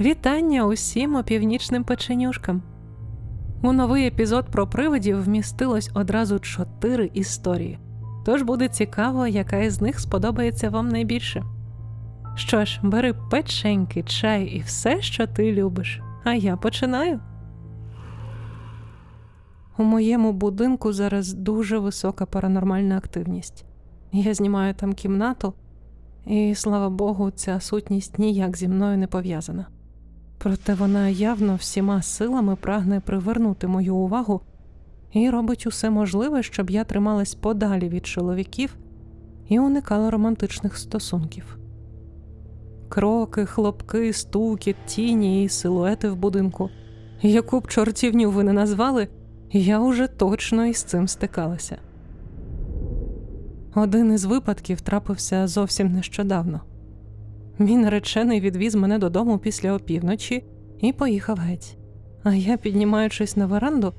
Вітання усім опівнічним печенюшкам. У новий епізод про привидів вмістилось одразу чотири історії. Тож буде цікаво, яка із них сподобається вам найбільше. Що ж, бери печеньки, чай і все, що ти любиш. А я починаю. У моєму будинку зараз дуже висока паранормальна активність. Я знімаю там кімнату, і слава Богу, ця сутність ніяк зі мною не пов'язана. Проте вона явно всіма силами прагне привернути мою увагу і робить усе можливе, щоб я трималась подалі від чоловіків і уникала романтичних стосунків. Кроки, хлопки, стукіт, тіні і силуети в будинку. Яку б чортівню ви не назвали, я уже точно із цим стикалася. Один із випадків трапився зовсім нещодавно. Мій наречений відвіз мене додому після опівночі і поїхав геть. А я, піднімаючись на веранду,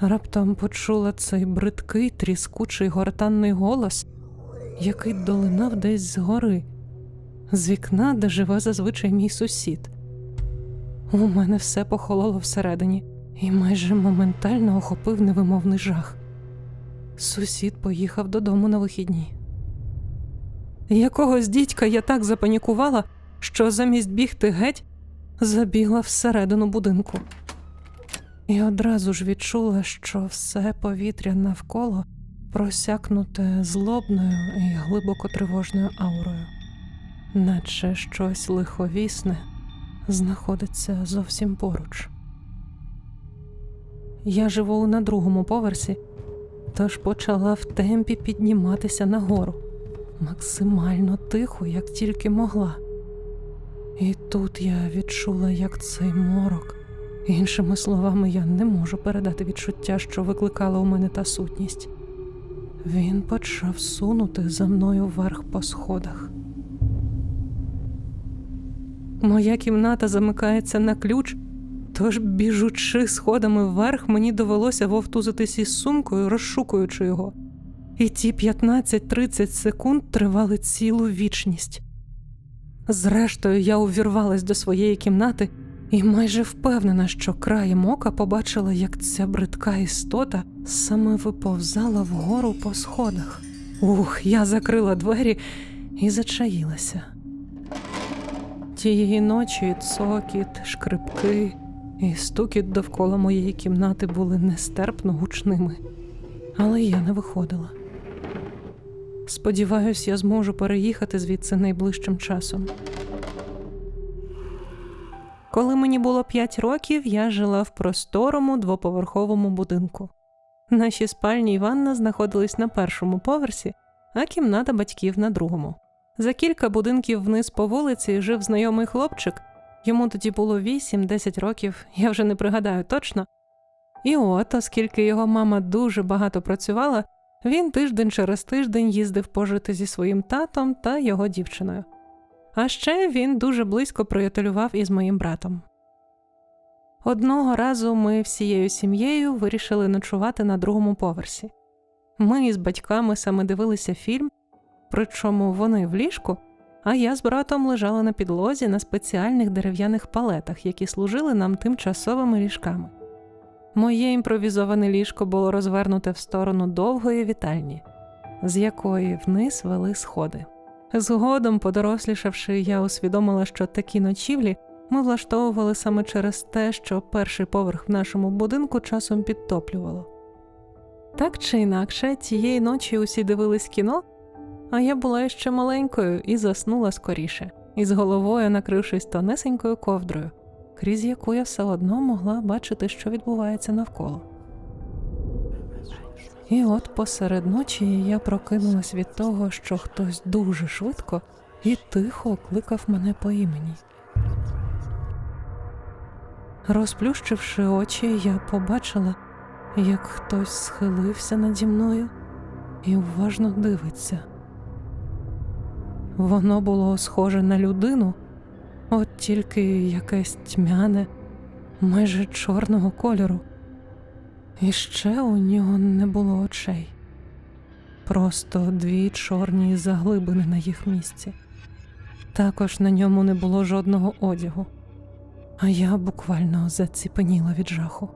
раптом почула цей бридкий, тріскучий гортанний голос, який долинав десь згори, з вікна, де живе зазвичай мій сусід. У мене все похололо всередині і майже моментально охопив невимовний жах. Сусід поїхав додому на вихідні. Якогось дідька я так запанікувала, що замість бігти геть забігла всередину будинку. І одразу ж відчула, що все повітря навколо просякнуте злобною і глибоко тривожною аурою, наче щось лиховісне знаходиться зовсім поруч. Я живу на другому поверсі, тож почала в темпі підніматися нагору максимально тихо, як тільки могла. І тут я відчула, як цей морок. Іншими словами, я не можу передати відчуття, що викликала у мене та сутність. Він почав сунути за мною вверх по сходах. Моя кімната замикається на ключ, тож, біжучи сходами вверх, мені довелося вовтузитись із сумкою, розшукуючи його. І ті 15-30 секунд тривали цілу вічність. Зрештою, я увірвалась до своєї кімнати і майже впевнена, що краєм ока побачила, як ця бридка істота саме виповзала вгору по сходах. Ух, я закрила двері і зачаїлася. Тієї ночі цокіт, шкрипки і стукіт довкола моєї кімнати були нестерпно гучними, але я не виходила. Сподіваюсь, я зможу переїхати звідси найближчим часом. Коли мені було 5 років, я жила в просторому двоповерховому будинку. Наші спальні і ванна знаходились на першому поверсі, а кімната батьків на другому. За кілька будинків вниз по вулиці жив знайомий хлопчик, йому тоді було 8-10 років, я вже не пригадаю точно. І от, оскільки його мама дуже багато працювала, він тиждень через тиждень їздив пожити зі своїм татом та його дівчиною. А ще він дуже близько приятелював із моїм братом. Одного разу ми всією сім'єю вирішили ночувати на другому поверсі. Ми із батьками саме дивилися фільм, причому вони в ліжку, а я з братом лежала на підлозі на спеціальних дерев'яних палетах, які служили нам тимчасовими ліжками. Моє імпровізоване ліжко було розвернуте в сторону довгої вітальні, з якої вниз вели сходи. Згодом, подорослішавши, я усвідомила, що такі ночівлі ми влаштовували саме через те, що перший поверх в нашому будинку часом підтоплювало. Так чи інакше, тієї ночі усі дивились кіно, а я була ще маленькою і заснула скоріше, із головою накрившись тонесенькою ковдрою крізь яку я все одно могла бачити, що відбувається навколо. І от посеред ночі я прокинулась від того, що хтось дуже швидко і тихо кликав мене по імені. Розплющивши очі, я побачила, як хтось схилився наді мною і уважно дивиться. Воно було схоже на людину. От тільки якесь тьмяне, майже чорного кольору, і ще у нього не було очей, просто дві чорні заглибини на їх місці. Також на ньому не було жодного одягу, а я буквально заціпеніла від жаху.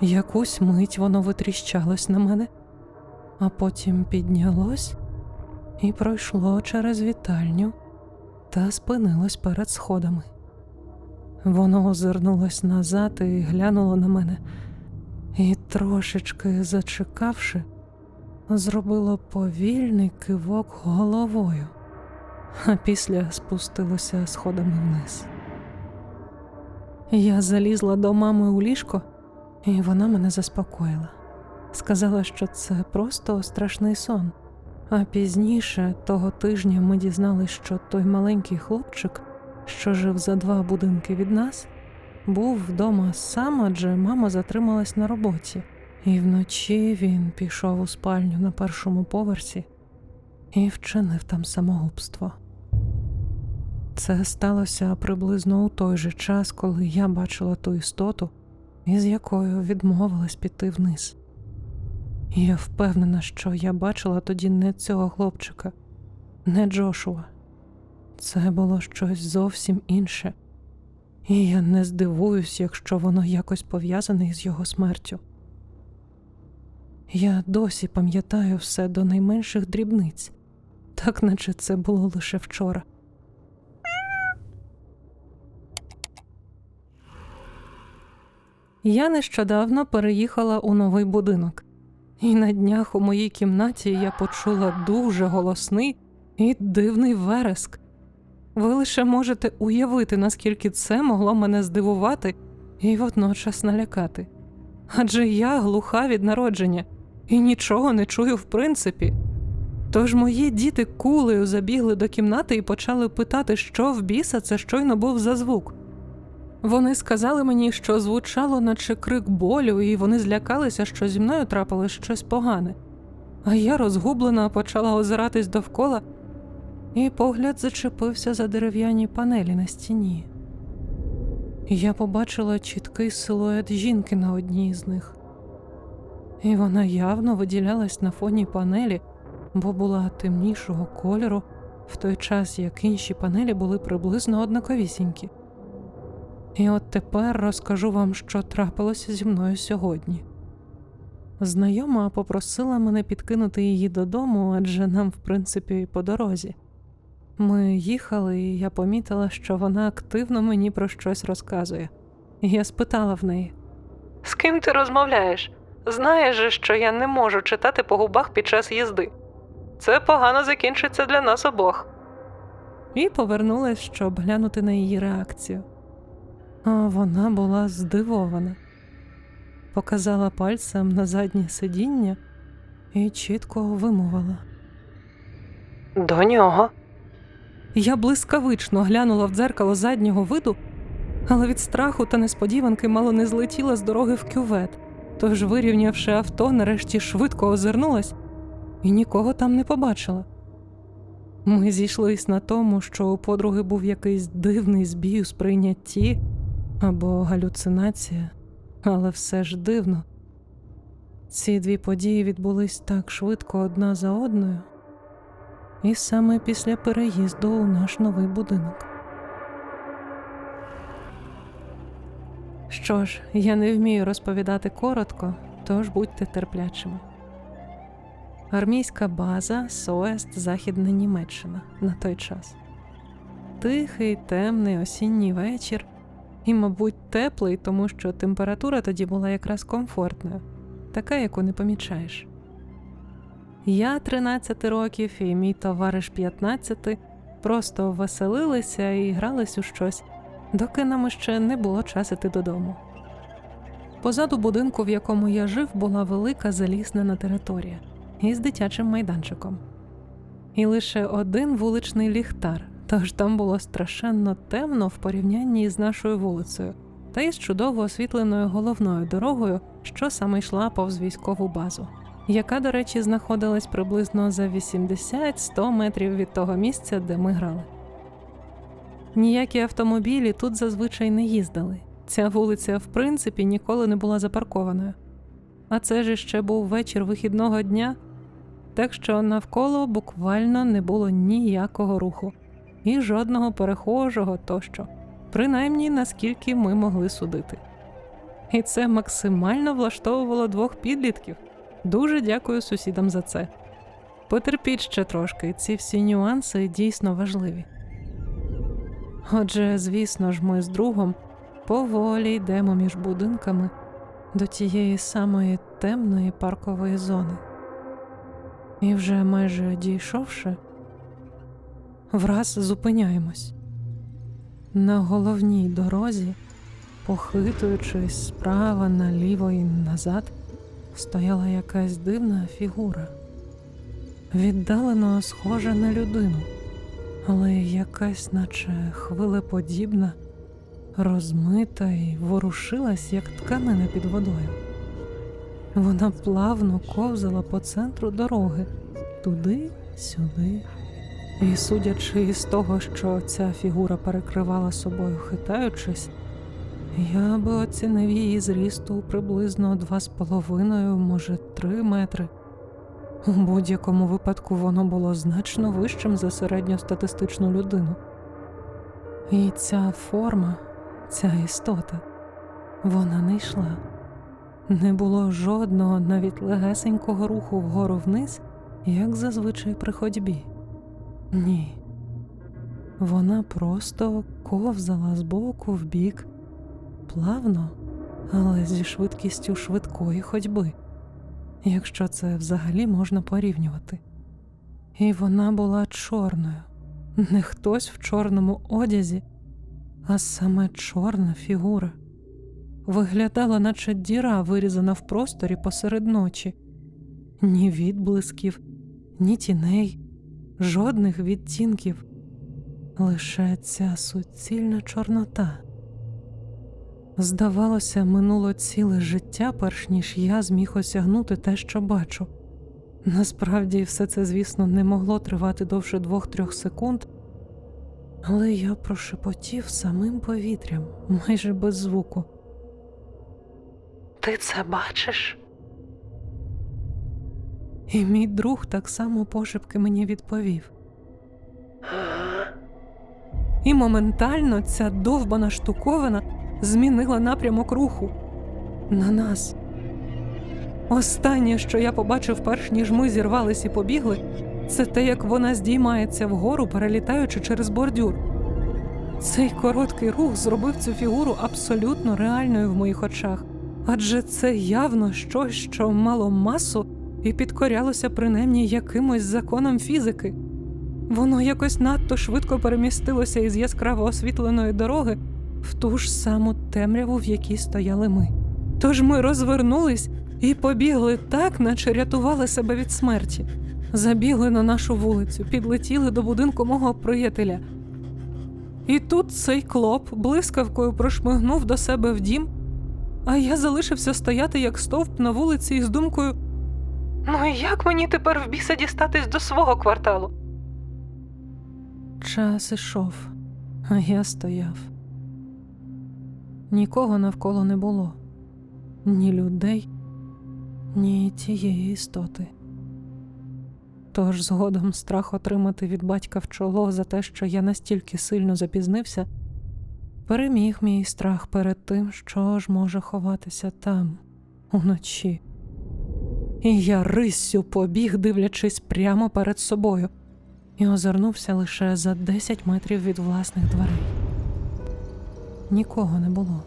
Якусь мить воно витріщалось на мене, а потім піднялось і пройшло через вітальню та спинилось перед сходами. Воно озирнулось назад і глянуло на мене, і, трошечки зачекавши, зробило повільний кивок головою, а після спустилося сходами вниз. Я залізла до мами у ліжко, і вона мене заспокоїла. Сказала, що це просто страшний сон. А пізніше того тижня ми дізнались, що той маленький хлопчик, що жив за два будинки від нас, був вдома сам, адже мама затрималась на роботі, і вночі він пішов у спальню на першому поверсі і вчинив там самогубство. Це сталося приблизно у той же час, коли я бачила ту істоту, із якою відмовилась піти вниз. Я впевнена, що я бачила тоді не цього хлопчика, не Джошуа. Це було щось зовсім інше, і я не здивуюсь, якщо воно якось пов'язане із його смертю. Я досі пам'ятаю все до найменших дрібниць, так наче це було лише вчора. Я нещодавно переїхала у новий будинок, і на днях у моїй кімнаті я почула дуже голосний і дивний вереск. Ви лише можете уявити, наскільки це могло мене здивувати і водночас налякати. Адже я глуха від народження і нічого не чую в принципі. Тож мої діти кулею забігли до кімнати і почали питати, що в біса це щойно був за звук. Вони сказали мені, що звучало, наче крик болю, і вони злякалися, що зі мною трапилось щось погане. А я розгублена почала озиратись довкола, і погляд зачепився за дерев'яні панелі на стіні. Я побачила чіткий силует жінки на одній з них, і вона явно виділялась на фоні панелі, бо була темнішого кольору, в той час як інші панелі були приблизно однаковісінькі. І от тепер розкажу вам, що трапилося зі мною сьогодні. Знайома попросила мене підкинути її додому, адже нам, в принципі, по дорозі. Ми їхали, і я помітила, що вона активно мені про щось розказує. Я спитала в неї: З ким ти розмовляєш? Знаєш, що я не можу читати по губах під час їзди. Це погано закінчиться для нас обох. І повернулась, щоб глянути на її реакцію. А вона була здивована, показала пальцем на заднє сидіння і чітко вимовила. До нього. Я блискавично глянула в дзеркало заднього виду, але від страху та несподіванки мало не злетіла з дороги в кювет, тож, вирівнявши авто, нарешті швидко озирнулась і нікого там не побачила. Ми зійшлись на тому, що у подруги був якийсь дивний збій у сприйнятті або галюцинація, але все ж дивно. Ці дві події відбулись так швидко одна за одною, і саме після переїзду у наш новий будинок. Що ж, я не вмію розповідати коротко, тож будьте терплячими. Армійська база Соест Західна Німеччина на той час. Тихий, темний осінній вечір, і, мабуть, теплий, тому що температура тоді була якраз комфортною, така, яку не помічаєш. Я 13 років і мій товариш 15 просто веселилися і грались у щось, доки нам ще не було часу іти додому. Позаду будинку, в якому я жив, була велика заліснена територія із дитячим майданчиком. І лише один вуличний ліхтар, тож там було страшенно темно в порівнянні з нашою вулицею, та із чудово освітленою головною дорогою, що саме йшла повз військову базу, яка, до речі, знаходилась приблизно за 80-100 метрів від того місця, де ми грали. Ніякі автомобілі тут зазвичай не їздили. Ця вулиця, в принципі, ніколи не була запаркованою. А це ж ще був вечір вихідного дня, так що навколо буквально не було ніякого руху і жодного перехожого тощо. принаймні наскільки ми могли судити. І це максимально влаштовувало двох підлітків. Дуже дякую сусідам за це. Потерпіть ще трошки, ці всі нюанси дійсно важливі. Отже, звісно ж, ми з другом поволі йдемо між будинками до тієї самої темної паркової зони. І вже майже дійшовши, враз зупиняємось. На головній дорозі, похитуючись справа наліво і назад, стояла якась дивна фігура, віддалено схожа на людину, але якась, наче хвилеподібна, розмита і ворушилась, як тканина під водою. Вона плавно ковзала по центру дороги, туди, сюди. І судячи із того, що ця фігура перекривала собою, хитаючись, я би оцінив її зрісту приблизно два з половиною, може, три метри. У будь-якому випадку воно було значно вищим за середньостатистичну людину. І ця форма, ця істота, вона не йшла. Не було жодного навіть легесенького руху вгору вниз, як зазвичай при ходьбі. Ні. Вона просто ковзала з боку в бік, плавно, але зі швидкістю швидкої ходьби, якщо це взагалі можна порівнювати. І вона була чорною, не хтось в чорному одязі, а саме чорна фігура. Виглядала, наче діра, вирізана в просторі посеред ночі, ні відблисків, ні тіней жодних відтінків, лише ця суцільна чорнота. Здавалося, минуло ціле життя, перш ніж я зміг осягнути те, що бачу. Насправді, все це, звісно, не могло тривати довше двох-трьох секунд, але я прошепотів самим повітрям, майже без звуку. Ти це бачиш? І мій друг так само пошепки мені відповів. І моментально ця довбана штуковина змінила напрямок руху на нас. Останнє, що я побачив, перш ніж ми зірвались і побігли, це те, як вона здіймається вгору, перелітаючи через бордюр. Цей короткий рух зробив цю фігуру абсолютно реальною в моїх очах, адже це явно щось, що мало масу і підкорялося принаймні якимось законам фізики. Воно якось надто швидко перемістилося із яскраво освітленої дороги в ту ж саму темряву, в якій стояли ми. Тож ми розвернулись і побігли так, наче рятували себе від смерті. Забігли на нашу вулицю, підлетіли до будинку мого приятеля. І тут цей клоп блискавкою прошмигнув до себе в дім, а я залишився стояти як стовп на вулиці із думкою: Ну і як мені тепер в біса дістатись до свого кварталу? Час ішов, а я стояв. Нікого навколо не було, ні людей, ні тієї істоти. Тож згодом страх отримати від батька в чоло за те, що я настільки сильно запізнився, переміг мій страх перед тим, що ж може ховатися там, уночі. І я риссю побіг, дивлячись прямо перед собою, і озирнувся лише за 10 метрів від власних дверей. Нікого не було.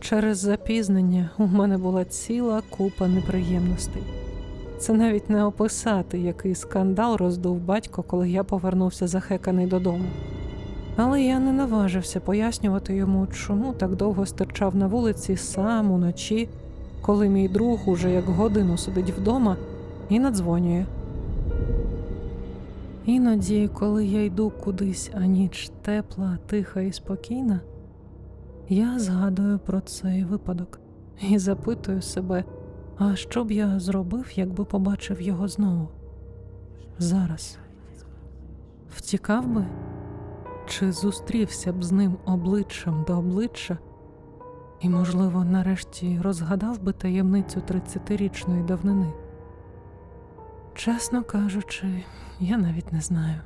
Через запізнення у мене була ціла купа неприємностей. Це навіть не описати, який скандал роздув батько, коли я повернувся захеканий додому. Але я не наважився пояснювати йому, чому так довго стирчав на вулиці сам уночі, коли мій друг уже як годину сидить вдома і надзвонює. Іноді, коли я йду кудись, а ніч тепла, тиха і спокійна, я згадую про цей випадок і запитую себе, а що б я зробив, якби побачив його знову? Зараз втікав би? Чи зустрівся б з ним обличчям до обличчя, і, можливо, нарешті розгадав би таємницю 30-річної давнини? Чесно кажучи, я навіть не знаю.